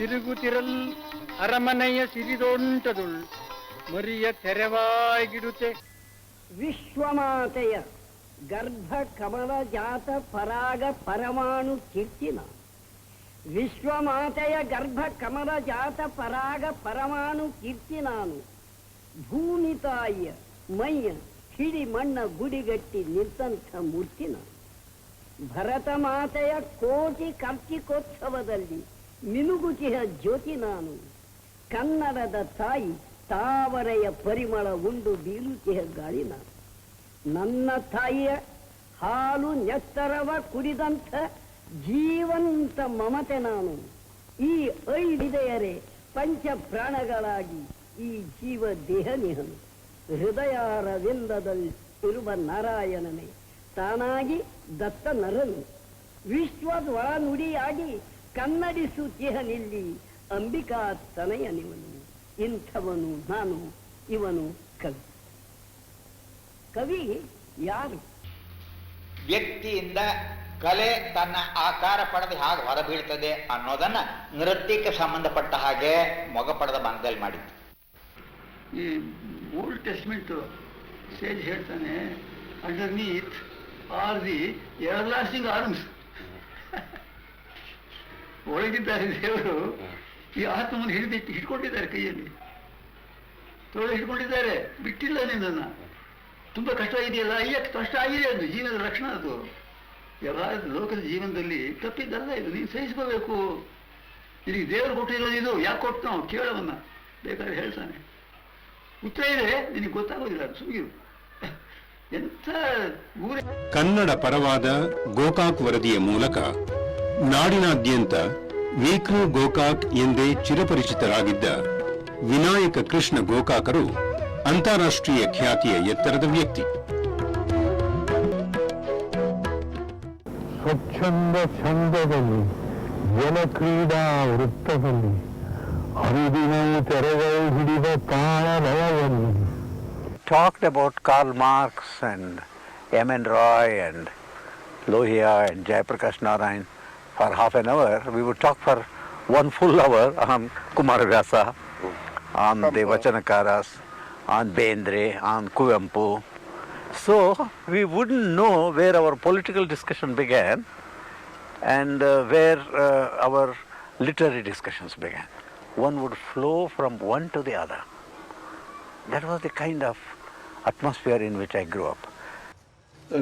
ತಾನೊರ್ಮೆ ತಿರುಗುತ್ತಿರಲ್ ಅರಮನೆಯ ಸಿರಿದೊಂಟದುಳ್ ಮರಿಯ ತೆರವಾಗಿಡುತ್ತೆ ವಿಶ್ವಮಾತೆಯ ಗರ್ಭ ಕಮಲ ಜಾತ ಪರಾಗ ಪರಮಾಣು ಕೀರ್ತಿನ. ವಿಶ್ವಮಾತೆಯ ಗರ್ಭ ಕಮಲ ಜಾತ ಪರಾಗ ಪರಮಾಣು ಕೀರ್ತಿ ನಾನು. ಭೂಮಿ ತಾಯಿಯ ಮೈಯ ಹಿಡಿ ಮಣ್ಣ ಗುಡಿಗಟ್ಟಿ ನಿಂತಂಥ ಮೂರ್ತಿನ. ಭರತ ಮಾತೆಯ ಕೋಟಿ ಕಾರ್ತಿಕೋತ್ಸವದಲ್ಲಿ ಮಿನುಗುತಿಯ ಜ್ಯೋತಿ ನಾನು. ಕನ್ನಡದ ತಾಯಿ ತಾವರೆಯ ಪರಿಮಳ ಉಂಡು ಬೀಳುತಿಯ ಗಾಳಿ ನಾನು. ನನ್ನ ತಾಯಿಯ ಹಾಲು ನೆತ್ತರವ ಕುಡಿದಂಥ ಜೀವಂತ ಮಮತೆ ನಾನು. ಈ ಐದಿದೆಯರೆ ಪಂಚ ಪ್ರಾಣಗಳಾಗಿ ಈ ಜೀವ ದೇಹ ನಿಹನು. ಹೃದಯಾರವಿಂದದಲ್ಲಿ ಇರುವ ನಾರಾಯಣನೇ, ತಾನಾಗಿ ದತ್ತ ನರನು. ವಿಶ್ವದ ಒಳನುಡಿಯಾಗಿ ಕನ್ನಡಿಸುತ್ತಿಹನಿಲ್ಲಿ ಅಂಬಿಕಾ ತನಯನಿವನು. ಇಂಥವನು ನಾನು ಇವನು ಕವಿ. ಕವಿ ಯಾರು? ವ್ಯಕ್ತಿಯಿಂದ ಕಲೆ ತನ್ನ ಆಕಾರ ಪಡೆದು ಹಾಗೆ ಹೊರಬೀಳ್ತದೆ ಅನ್ನೋದನ್ನ ನೃತ್ಯಕ್ಕೆ ಸಂಬಂಧಪಟ್ಟ ಹಾಗೆ ಮೊಗ ಪಡೆದ ಮನದಲ್ಲಿ ಮಾಡಿತ್ತು ಈ ಓಲ್ಡ್ ಟೆಸ್ಟ್ಮೆಂಟ್ ಸೇಜ್ ಹೇಳ್ತಾನೆ underneath are the everlasting arms ಒಳಗಿದ್ದಾರೆ ದೇವರು ಈ ಆತ್ಮವನ್ನು ಹಿಡಿದಿಟ್ಟು ಹಿಡ್ಕೊಂಡಿದ್ದಾರೆ ಕೈಯಲ್ಲಿ. ತೋಳು ಹಿಡ್ಕೊಂಡಿದ್ದಾರೆ. ಬಿಟ್ಟಿಲ್ಲ ನಿನ್ನನ್ನು. ತುಂಬ ಕಷ್ಟ ಇದೆಯಲ್ಲ? ಅಯ್ಯ ಕಷ್ಟ ಆಗಿದೆ ಅದು. ಜೀವನದ ಲಕ್ಷಣ ಅದು. ಯಾವಾಗ ಲೋಕದ ಜೀವನದಲ್ಲಿ ತಪ್ಪಿದ್ದಲ್ಲ ಇದು. ನೀನು ಸಹಿಸ್ಕೋಬೇಕು. ಇಲ್ಲಿ ದೇವರು ಕೊಟ್ಟಿಲ್ಲ ಇದು. ಯಾಕೆ ಕೊಟ್ಟು ನಾವು ಕೇಳವನ್ನ. ಬೇಕಾದ್ರೆ ಹೇಳ್ತಾನೆ. ಉತ್ತರ ಇದೆ. ನಿನಗೆ ಗೊತ್ತಾಗೋದಿಲ್ಲ. ಸುಗಿರು ಎಂಥ ಊರೇ ಕನ್ನಡ ಪರವಾದ ಗೋಕಾಕ್ ವರದಿಯ ಮೂಲಕ ನಾಡಿನಾದ್ಯಂತ ವೀಕ್ರು ಗೋಕಾಕ್ ಎಂದೇ ಚಿರಪರಿಚಿತರಾಗಿದ್ದ ವಿನಾಯಕ ಕೃಷ್ಣ ಗೋಕಾಕರು ಅಂತಾರಾಷ್ಟ್ರೀಯ ಖ್ಯಾತಿಯ ಎತ್ತರದ ವ್ಯಕ್ತಿ ಸ್ವಚ್ಛಂದ ಛಂದದಲ್ಲಿ ಜಲಕ್ರೀಡಾ ವೃತ್ತದಲ್ಲಿ ಹರಿದಿನವು ತೆರೆಗಳು ಹಿಡಿದ ತಾಳಲಯದಲ್ಲಿ talked about Karl Marx and M.N. Roy and Lohia and Jayaprakash Narayan for half an hour. We would talk for one full hour on Kumaravyasa, on the Vachanakaras, on Bendre, on Kuvempu. So we wouldn't know where our political discussion began and uh, where uh, our literary discussions began. One would flow from one to the other. That was the kind of atmosphere in which I grew up.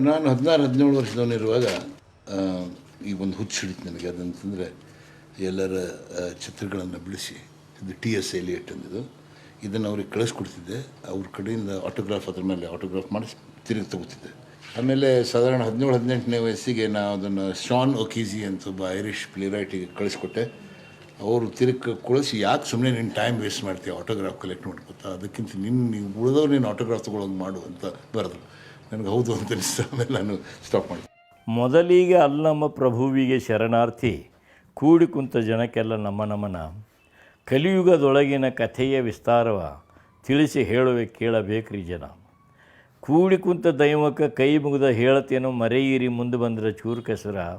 ನಾನು ಹದಿನಾರು ಹದಿನೇಳು ವರ್ಷದವನಿರುವಾಗ ಆ, ಈ ಒಂದು ಹುಚ್ಚು ಹಿಡಿತು ನನಗೆ ಅದಂತಂದರೆ ಎಲ್ಲರ ಚಿತ್ರಗಳನ್ನು ಬಿಡಿಸಿ. ಇದು ಟಿ ಎಸ್ ಎಲಿಯಟ್ ಅಂದಿದ್ದು. ಇದನ್ನು ಅವ್ರಿಗೆ ಕಳಿಸ್ಕೊಡ್ತಿದ್ದೆ. ಅವ್ರ ಕಡೆಯಿಂದ ಆಟೋಗ್ರಾಫ್ ಅದ್ರ ಮೇಲೆ ಆಟೋಗ್ರಾಫ್ ಮಾಡಿಸಿ ತಿರುಗಿ ತಗೋತಿದ್ದೆ. ಆಮೇಲೆ ಸಾಧಾರಣ ಹದಿನೇಳು, ಹದಿನೆಂಟನೇ ವಯಸ್ಸಿಗೆ ನಾನು ಅದನ್ನು ಶಾನ್ ಒಕೀಸಿ ಅಂತ ಒಬ್ಬ ಐರಿಷ್ ಪ್ಲೇ ರೈಟಿಗೆ ಕಳಿಸ್ಕೊಟ್ಟೆ. ಅವರು ತಿರುಗಿ ಕಳಿಸಿ, ಯಾಕೆ ಸುಮ್ಮನೆ ನೀನು ಟೈಮ್ ವೇಸ್ಟ್ ಮಾಡ್ತೀಯ ಆಟೋಗ್ರಾಫ್ ಕಲೆಕ್ಟ್ ಮಾಡ್ಕೊತಾ? ಅದಕ್ಕಿಂತ ನಿನ್ನ ನೀವು ಉಳಿದವ್ರು ನೀನು ಆಟೋಗ್ರಾಫ್ ತೊಗೊಳಂಗೆ ಮಾಡು ಅಂತ ಬರೆದ್ರು. ನನಗೆ ಹೌದು ಅಂತ ಅನಿಸ್ತು. ಆಮೇಲೆ ನಾನು ಸ್ಟಾಪ್ ಮಾಡಿದೆ. ಮೊದಲಿಗೆ ಅಲ್ಲಮ್ಮ ಪ್ರಭುವಿಗೆ ಶರಣಾರ್ಥಿ. ಕೂಡಿ ಕುಂತ ಜನಕ್ಕೆಲ್ಲ ನಮ್ಮ ನಮನ. ಕಲಿಯುಗದೊಳಗಿನ ಕಥೆಯ ವಿಸ್ತಾರವ ತಿಳಿಸಿ ಹೇಳುವೆ ಕೇಳಬೇಕ್ರಿ ಜನ. ಕೂಡಿ ಕುಂತ ದೈವಕ್ಕೆ ಕೈ ಮುಗಿದ ಹೇಳತೇನೋ ಮರೆಯಿರಿ ಮುಂದೆ ಬಂದರೆ ಚೂರು ಕೆಸರ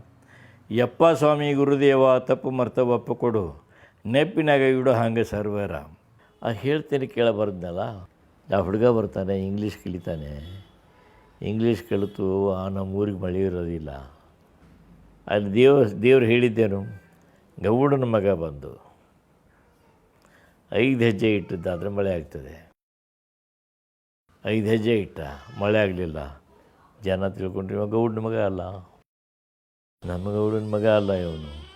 ಯಪ್ಪ ಸ್ವಾಮಿ ಗುರುದೇವ, ತಪ್ಪು ಮರ್ತ ಒಪ್ಪಕೊಡು ನೆಪ್ಪಿನಾಗ ಇಡೋ ಹಾಗೆ ಸರ್ವರ. ಆ ಹೇಳ್ತೇನೆ ಕೇಳಬಾರ್ದಲ್ಲ. ಆ ಹುಡುಗ ಬರ್ತಾನೆ ಇಂಗ್ಲೀಷ್ ಕಲಿತಾನೆ. ಇಂಗ್ಲೀಷ್ ಕಲಿತು ಆ ನಮ್ಮ ಊರಿಗೆ ಮಳೆ ಇರೋದಿಲ್ಲ ಅಲ್ಲಿ ದೇವ ದೇವ್ರು ಹೇಳಿದ್ದೇನು, ಗೌಡನ ಮಗ ಬಂದು ಐದು ಹೆಜ್ಜೆ ಇಟ್ಟಿದ್ದಾದರೆ ಮಳೆ ಆಗ್ತದೆ. ಐದು ಹೆಜ್ಜೆ ಇಟ್ಟ, ಮಳೆ ಆಗಲಿಲ್ಲ. ಜನ ತಿಳ್ಕೊಂಡ್ರಿ, ಇವ ಗೌಡನ ಮಗ ಅಲ್ಲ. ನಮ್ಮ ಗೌಡನ ಮಗ ಅಲ್ಲ ಇವನು.